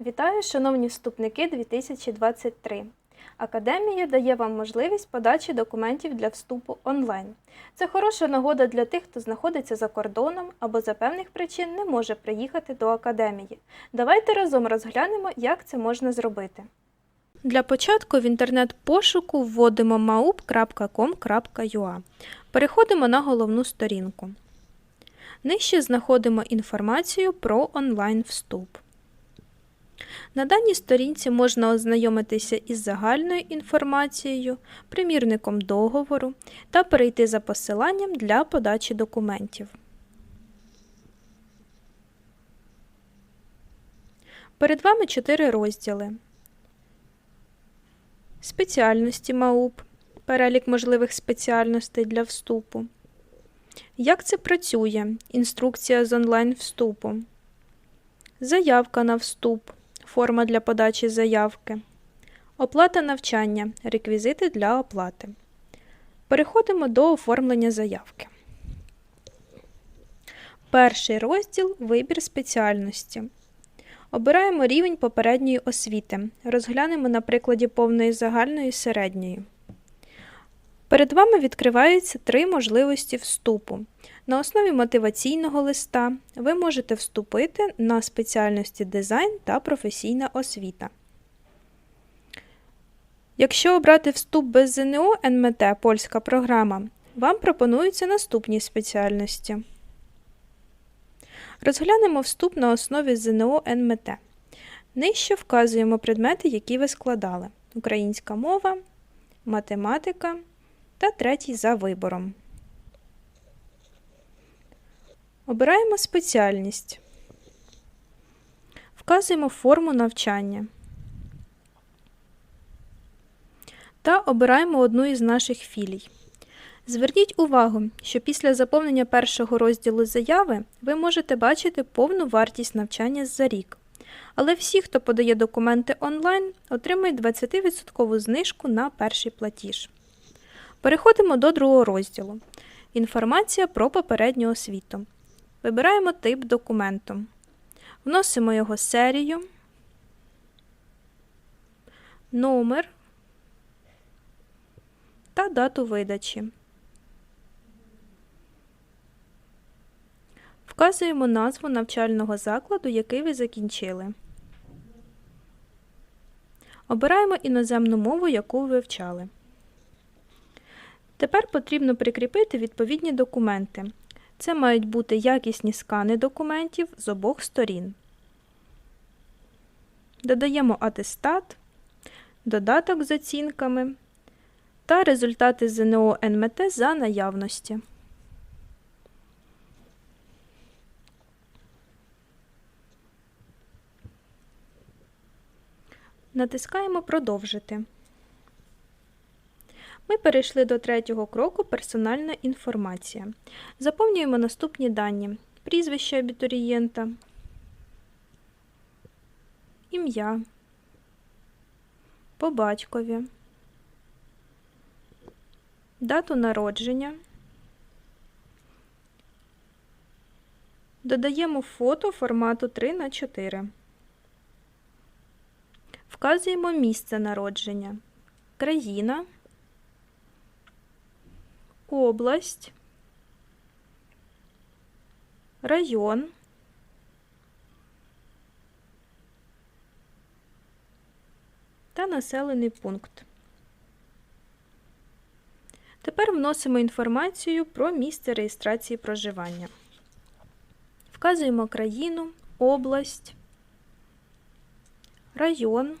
Вітаю, шановні вступники 2023. Академія дає вам можливість подачі документів для вступу онлайн. Це хороша нагода для тих, хто знаходиться за кордоном або за певних причин не може приїхати до академії. Давайте разом розглянемо, як це можна зробити. Для початку в інтернет-пошуку вводимо maup.com.ua. Переходимо на головну сторінку. Нижче знаходимо інформацію про онлайн-вступ. На даній сторінці можна ознайомитися із загальною інформацією, примірником договору та перейти за посиланням для подачі документів. Перед вами чотири розділи. Спеціальності МАУП, перелік можливих спеціальностей для вступу. Як це працює? Інструкція з онлайн вступу. Заявка на вступ. Форма для подачі заявки. Оплата навчання. Реквізити для оплати. Переходимо до оформлення заявки. Перший розділ Вибір спеціальності. Обираємо рівень попередньої освіти. Розглянемо на прикладі повної загальної середньої. Перед вами відкриваються три можливості вступу. На основі мотиваційного листа ви можете вступити на спеціальності дизайн та професійна освіта. Якщо обрати вступ без ЗНО НМТ польська програма, вам пропонуються наступні спеціальності. Розглянемо вступ на основі ЗНО НМТ. Нижче вказуємо предмети, які ви складали: українська мова, математика та третій за вибором. Обираємо спеціальність. Вказуємо форму навчання. Та обираємо одну із наших філій. Зверніть увагу, що після заповнення першого розділу заяви ви можете бачити повну вартість навчання за рік. Але всі, хто подає документи онлайн, отримують 20% знижку на перший платіж. Переходимо до другого розділу. Інформація про попередню освіту. Вибираємо тип документу. Вносимо його серію, номер та дату видачі. Вказуємо назву навчального закладу, який ви закінчили. Обираємо іноземну мову, яку ви вивчали. Тепер потрібно прикріпити відповідні документи. Це мають бути якісні скани документів з обох сторін. Додаємо атестат, додаток з оцінками та результати ЗНО НМТ за наявності. Натискаємо Продовжити. Ми перейшли до третього кроку Персональна інформація. Заповнюємо наступні дані: прізвище абітурієнта, ім'я, по батькові, дату народження. Додаємо фото формату 3 на 4 Вказуємо місце народження, країна область, район, та населений пункт. Тепер вносимо інформацію про місце реєстрації проживання. Вказуємо країну, область, район.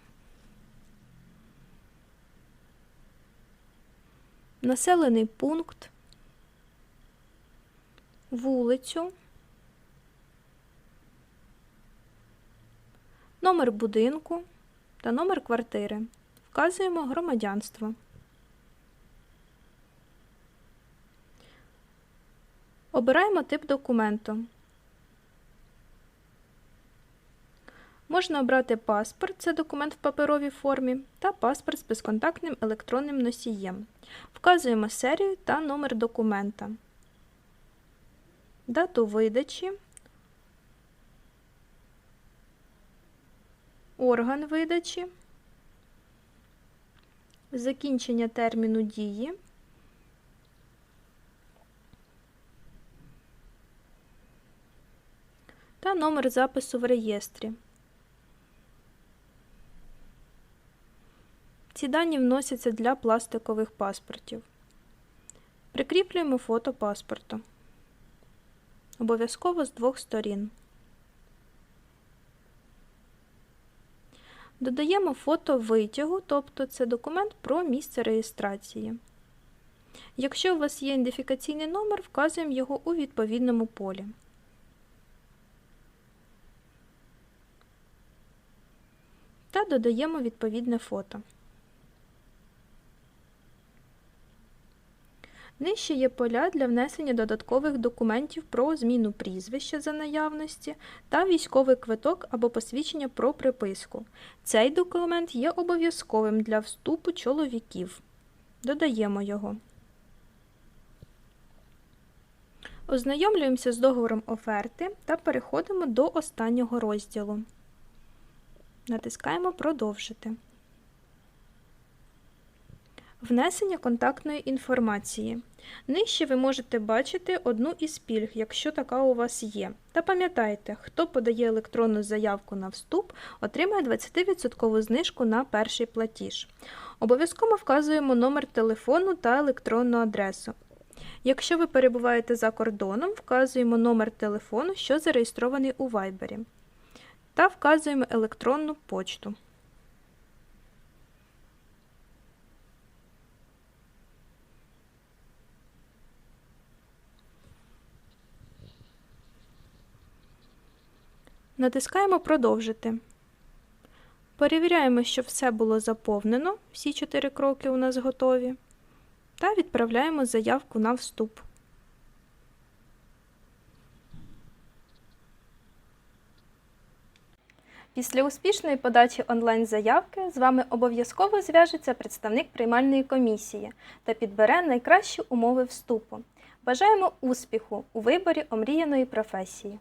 Населений пункт, вулицю, номер будинку та номер квартири. Вказуємо громадянство. Обираємо тип документу. Можна обрати паспорт, це документ в паперовій формі, та паспорт з безконтактним електронним носієм. Вказуємо серію та номер документа, дату видачі, орган видачі, закінчення терміну дії, та номер запису в реєстрі. Ці дані вносяться для пластикових паспортів. Прикріплюємо фото паспорту. Обов'язково з двох сторін. Додаємо фото витягу, тобто це документ про місце реєстрації. Якщо у вас є ідентифікаційний номер, вказуємо його у відповідному полі. Та додаємо відповідне фото. Нижче є поля для внесення додаткових документів про зміну прізвища за наявності та військовий квиток або посвідчення про приписку. Цей документ є обов'язковим для вступу чоловіків. Додаємо його. Ознайомлюємося з договором оферти та переходимо до останнього розділу. Натискаємо Продовжити. Внесення контактної інформації. Нижче ви можете бачити одну із пільг, якщо така у вас є. Та пам'ятайте, хто подає електронну заявку на вступ, отримає 20% знижку на перший платіж. Обов'язково вказуємо номер телефону та електронну адресу. Якщо ви перебуваєте за кордоном, вказуємо номер телефону, що зареєстрований у Viber. Та вказуємо електронну почту. Натискаємо Продовжити. Перевіряємо, що все було заповнено, всі чотири кроки у нас готові. Та відправляємо заявку на вступ. Після успішної подачі онлайн-заявки з вами обов'язково зв'яжеться представник приймальної комісії та підбере найкращі умови вступу. Бажаємо успіху у виборі омріяної професії!